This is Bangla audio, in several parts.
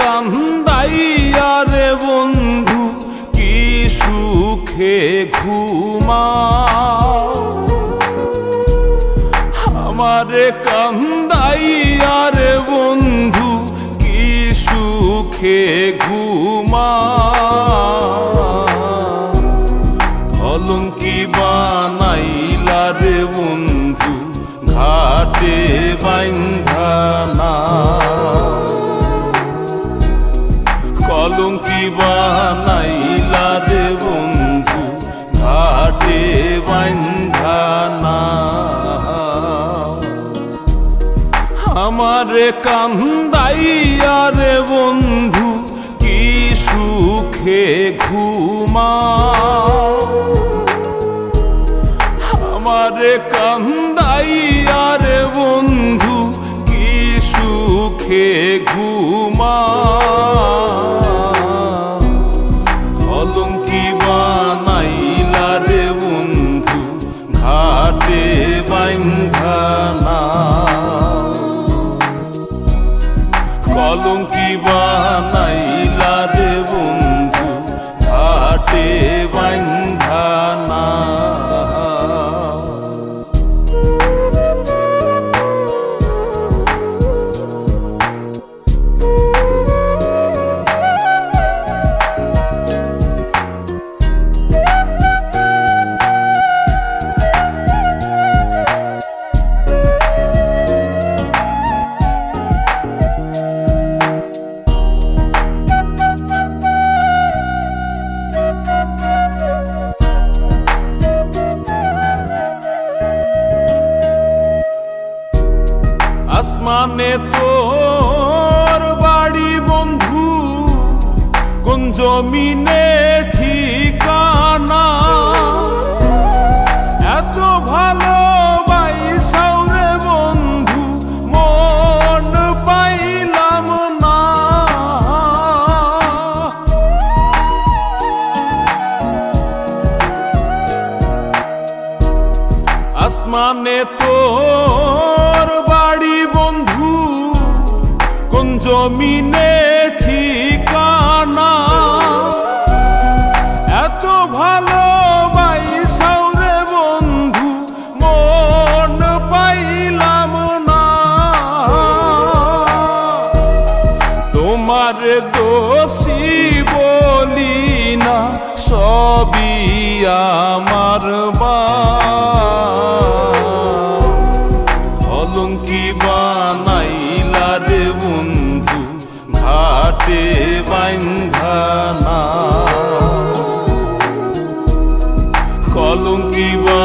কান্দাইয়া রে বন্ধু, কি সুখে ঘুমা আমারে কান্দাইয়া রে বন্ধু, কি সুখে ঘুমা অলঙ্কি বানাইলা রে বন্ধু, ঘাটে বাইন্ধানা আমারে কান্দাইয়া রে বন্ধু কি সুখে ঘুমা আমারে কান্দাইয়া রে বন্ধু কি সুখে ঘুমা কলঙ্কি বানাইলা রে আসমানে তোর বাড়ি বন্ধু, কোন জমিনে ঠিকানা? এত ভালো বাইসাউরে বন্ধু, মন পাইলাম না। আসমানে তোর জমিনে ঠিকানা। এত ভালো বাইসাউরে বন্ধু, মন পাইলাম না। তোমার দোষী বলি না, সবই আমার কলঙ্কি বানাইলা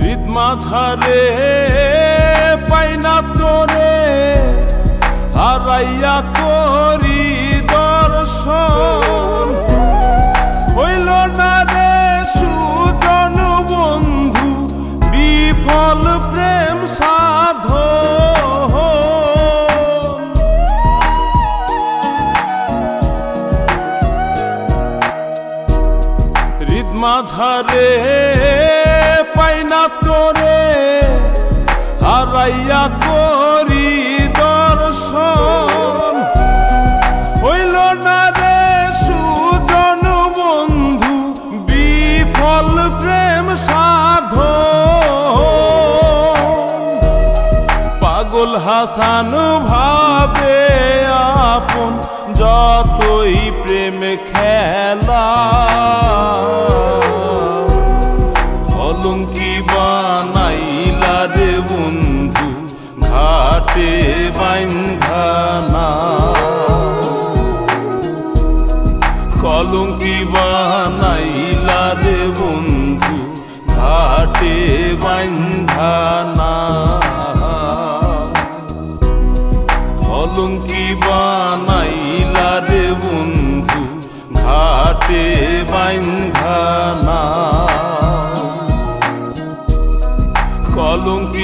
হৃদ মাঝারে পাই না তোরে, হারাইয়া করি দর্শন। হইল না রে সুজন বন্ধু, বিফল প্রেম সাধন। মাঝারে না তোরে, হারাইয়া করি দর্শন। হইল না রে সুজন বন্ধু, বিফল প্রেম সাধ পাগল হাসান ভাবে আপন, যতই প্রেম খেলা হাতে বাইন্ধানা কলঙ্কি বানাইলা রে বন্ধু, ঘাটে বাইন্ধানা কলঙ্কি বানাইলা রে বন্ধু, ঘাটে বাইন্ধানা কলঙ্কি